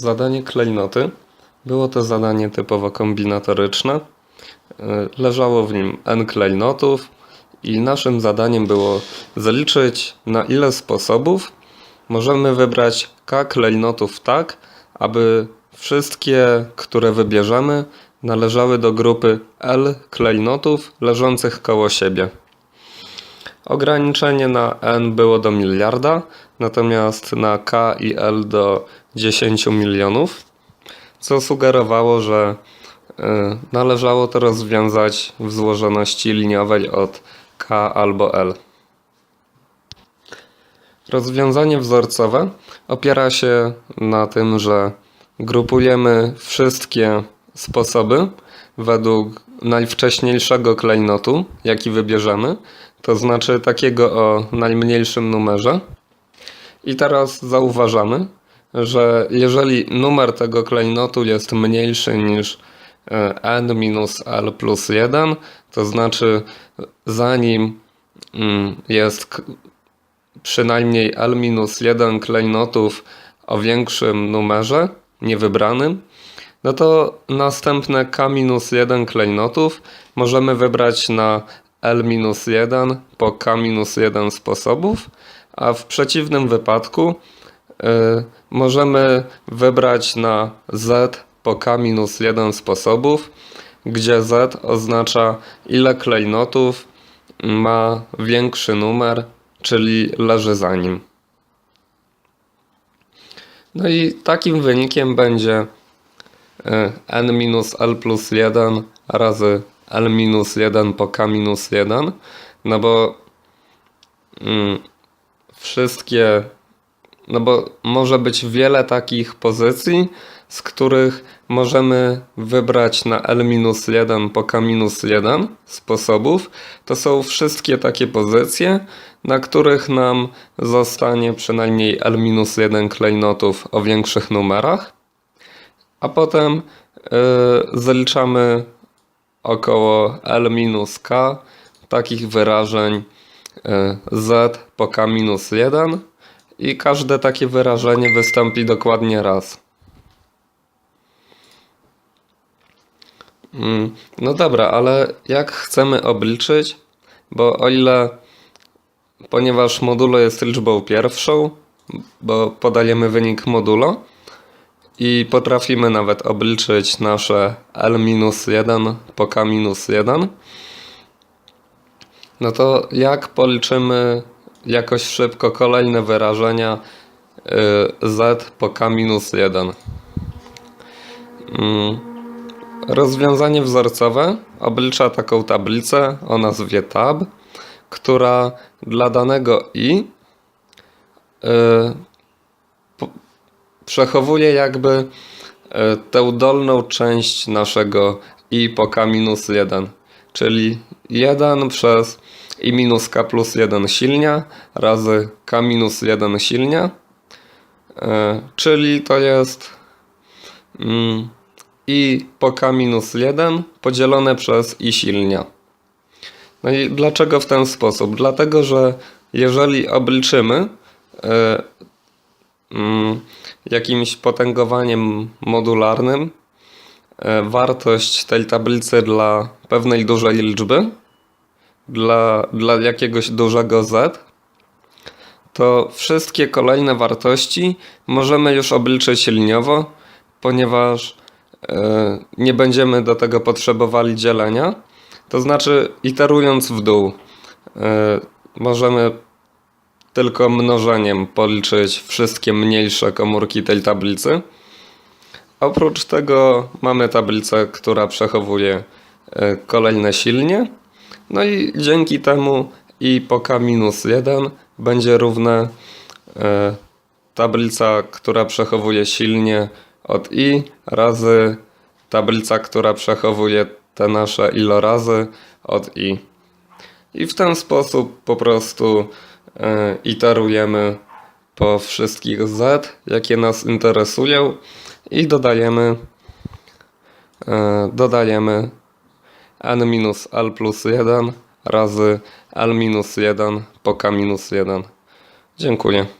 zadanie klejnoty. Było to zadanie typowo kombinatoryczne. Y, Leżało w nim n klejnotów i naszym zadaniem było zaliczyć na ile sposobów możemy wybrać k klejnotów tak, aby wszystkie, które wybierzemy, należały do grupy L klejnotów leżących koło siebie. Ograniczenie na n było do miliarda, natomiast na k i l do 10 milionów, co sugerowało, że y, należało to rozwiązać w złożoności liniowej od k albo l. Rozwiązanie wzorcowe opiera się na tym, że grupujemy wszystkie sposoby według najwcześniejszego klejnotu, jaki wybierzemy, to znaczy takiego o najmniejszym numerze. I teraz zauważamy, że jeżeli numer tego klejnotu jest mniejszy niż e, n minus l plus 1, to znaczy zanim mm, jest przynajmniej L minus 1 klejnotów o większym numerze, niewybranym, no to następne K minus 1 klejnotów możemy wybrać na L minus 1 po K minus 1 sposobów, a w przeciwnym wypadku możemy wybrać na Z po K minus 1 sposobów, gdzie Z oznacza ile klejnotów ma większy numer, czyli leży za nim. No i takim wynikiem będzie y, n minus l plus 1 razy l minus 1 po k minus 1, no bo mm, wszystkie, no bo może być wiele takich pozycji, z których możemy wybrać na l minus 1 po k minus 1 sposobów. To są wszystkie takie pozycje, na których nam zostanie przynajmniej l minus 1 klejnotów o większych numerach, a potem y, zaliczamy około L minus K takich wyrażeń y, Z po K minus 1 i każde takie wyrażenie wystąpi dokładnie raz. Mm, No dobra, ale jak chcemy obliczyć, bo o ile, ponieważ modulo jest liczbą pierwszą, bo podajemy wynik modulo, i potrafimy nawet obliczyć nasze L-1 po K-1, no to jak policzymy jakoś szybko kolejne wyrażenia y, Z po K-1? Mm, Rozwiązanie wzorcowe. Oblicza taką tablicę o nazwie tab, która dla danego i y, przechowuje jakby e, tę dolną część naszego i po k minus 1, czyli 1 przez i minus k plus 1 silnia razy k minus 1 silnia, e, czyli to jest mm, i po k minus 1 podzielone przez i silnia. No i dlaczego w ten sposób? Dlatego, że jeżeli obliczymy e, mm, jakimś potęgowaniem modularnym e, wartość tej tablicy dla pewnej dużej liczby, dla, dla jakiegoś dużego z, to wszystkie kolejne wartości możemy już obliczyć liniowo, ponieważ e, nie będziemy do tego potrzebowali dzielenia. To znaczy, iterując w dół, e, możemy tylko mnożeniem policzyć wszystkie mniejsze komórki tej tablicy. Oprócz tego mamy tablicę, która przechowuje e, kolejne silnie. No i dzięki temu i po k-1 będzie równe e, tablica, która przechowuje silnie od i razy tablica, która przechowuje te nasze ilorazy od i. I w ten sposób po prostu e, iterujemy po wszystkich z, jakie nas interesują i dodajemy e, dodajemy n minus l plus 1 razy l minus 1 po k minus 1. Dziękuję.